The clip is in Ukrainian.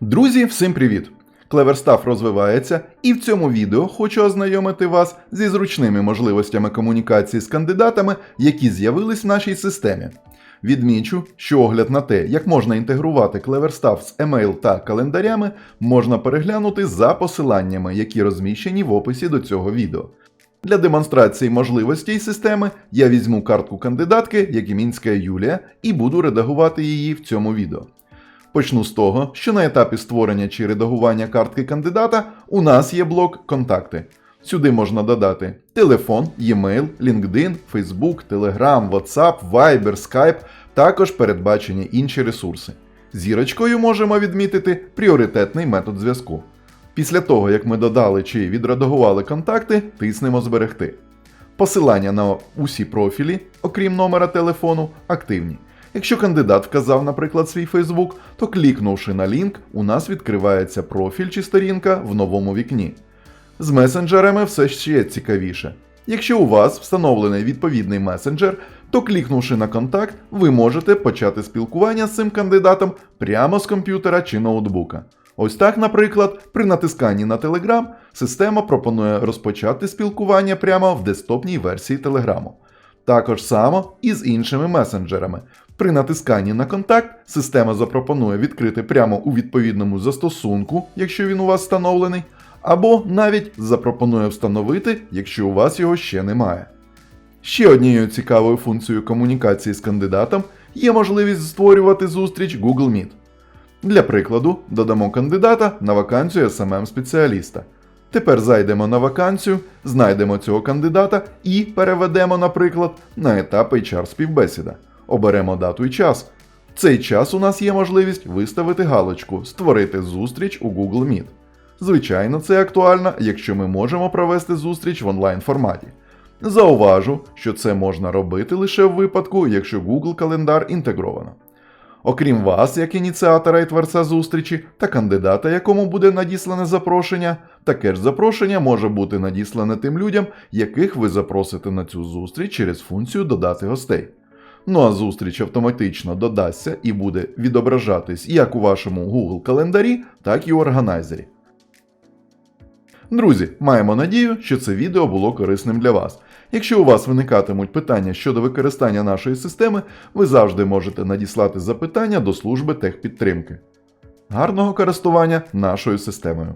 Друзі, всім привіт! Клеверстаф розвивається, і в цьому відео хочу ознайомити вас зі зручними можливостями комунікації з кандидатами, які з'явились в нашій системі. Відмічу, що огляд на те, як можна інтегрувати Клеверстаф з емейл та календарями, можна переглянути за посиланнями, які розміщені в описі до цього відео. Для демонстрації можливостей системи я візьму картку кандидатки Якимінська Юлія і буду редагувати її в цьому відео. Почну з того, що на етапі створення чи редагування картки кандидата у нас є блок Контакти. Сюди можна додати телефон, e-mail, LinkedIn, Facebook, Telegram, WhatsApp, Viber, Skype, також передбачені інші ресурси. Зірочкою можемо відмітити пріоритетний метод зв'язку. Після того, як ми додали чи відредагували контакти, тиснемо Зберегти. Посилання на усі профілі, окрім номера телефону, активні. Якщо кандидат вказав, наприклад, свій Facebook, то клікнувши на лінк, у нас відкривається профіль чи сторінка в новому вікні. З месенджерами все ще цікавіше. Якщо у вас встановлений відповідний месенджер, то клікнувши на контакт, ви можете почати спілкування з цим кандидатом прямо з комп'ютера чи ноутбука. Ось так, наприклад, при натисканні на Telegram система пропонує розпочати спілкування прямо в десктопній версії Телеграму. Також само і з іншими месенджерами. При натисканні на контакт система запропонує відкрити прямо у відповідному застосунку, якщо він у вас встановлений, або навіть запропонує встановити, якщо у вас його ще немає. Ще однією цікавою функцією комунікації з кандидатом є можливість створювати зустріч Google Meet. Для прикладу, додамо кандидата на вакансію smm спеціаліста. Тепер зайдемо на вакансію, знайдемо цього кандидата і переведемо, наприклад, на етап HR співбесіда. Оберемо дату і час. В цей час у нас є можливість виставити галочку Створити зустріч у Google Meet. Звичайно, це актуально, якщо ми можемо провести зустріч в онлайн форматі. Зауважу, що це можна робити лише в випадку, якщо Google календар інтегровано. Окрім вас, як ініціатора і творця зустрічі, та кандидата, якому буде надіслане запрошення, таке ж запрошення може бути надіслане тим людям, яких ви запросите на цю зустріч через функцію Додати гостей. Ну а зустріч автоматично додасться і буде відображатись як у вашому Google календарі, так і у органайзері. Друзі, маємо надію, що це відео було корисним для вас. Якщо у вас виникатимуть питання щодо використання нашої системи, ви завжди можете надіслати запитання до служби техпідтримки. Гарного користування нашою системою!